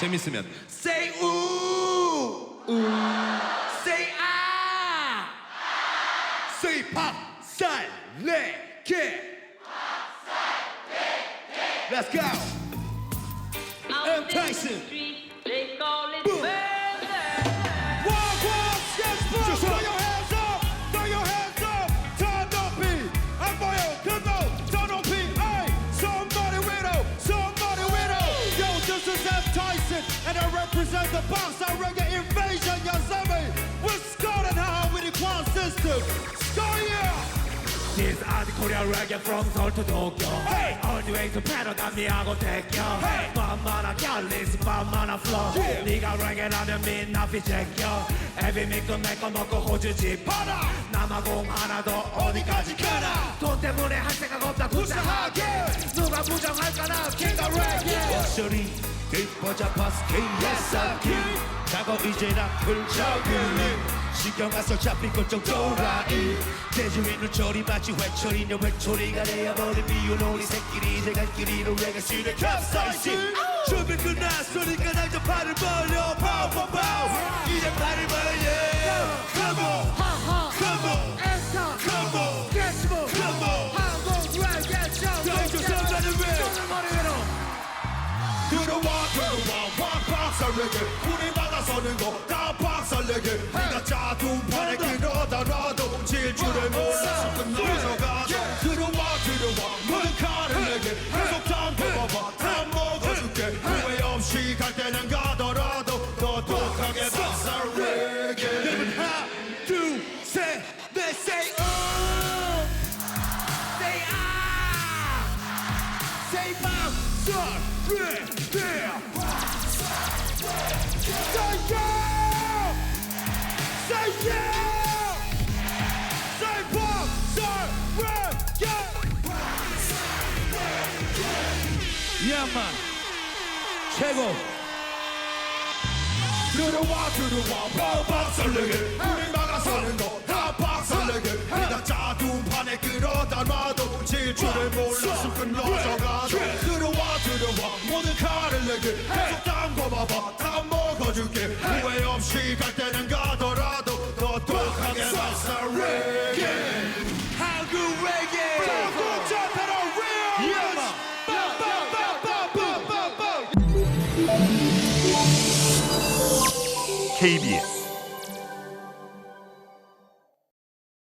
재밌으면 say 우 say 아 say 박살내게 Let's go I'm Tyson. Represent the box. I reggae invasion, you see me? We're scoring how with the Kwan system. Score, yeah. This art Korea reggae from Seoul to Tokyo Hey! All the way to 패러감미하고 대겨 Hey! 만만한 갤리스 만만한 flow Yeah! 네가 reggae라면 민낯이 제껴 애비 믿고 내거 먹고 호주 집 받아. 남아공 하나 더 어디까지 가나 돈 때문에 할 생각 없다 구차하게 누가 부정할까나 킹가 reggae 목소리 깊어져 버스 KSR 자고 이제 나풀 적응이 신경 안써 잡힐 것좀 또라이. 대주인은 저리 마치 회초리냐 회초리가 되어버린 미운 우리 새끼리 이제 갈 길이로 레가시를 캡사이신 준비 끝났으니까 당장 팔을 벌려 내게 우리 막아서는 거다 박살내게. 네가 자두판에 끌어다 놔도 질 줄을 몰라 끝나져가도 들어와 들어와 모든 칼을 내게. 계속 담궈봐봐 다 먹어줄게. 후회 없이 갈 때는 가더라도 똑똑하게 박살내게 야만 최고. 들어와 들어와 봐 박살내게. 우리 막아서는 거다 박살내게. 네가 자두판에 끌어다 놔도 질줄을 몰라서 끝나져가도 내게 계속 담궈 봐봐. 다 먹어줄게. 후회 없이 갈 때는 가더라도 똑똑하게 박살내게. 한국 레게. 전국 잡혀라 real 빠빠빠빠빠빠빠. KBS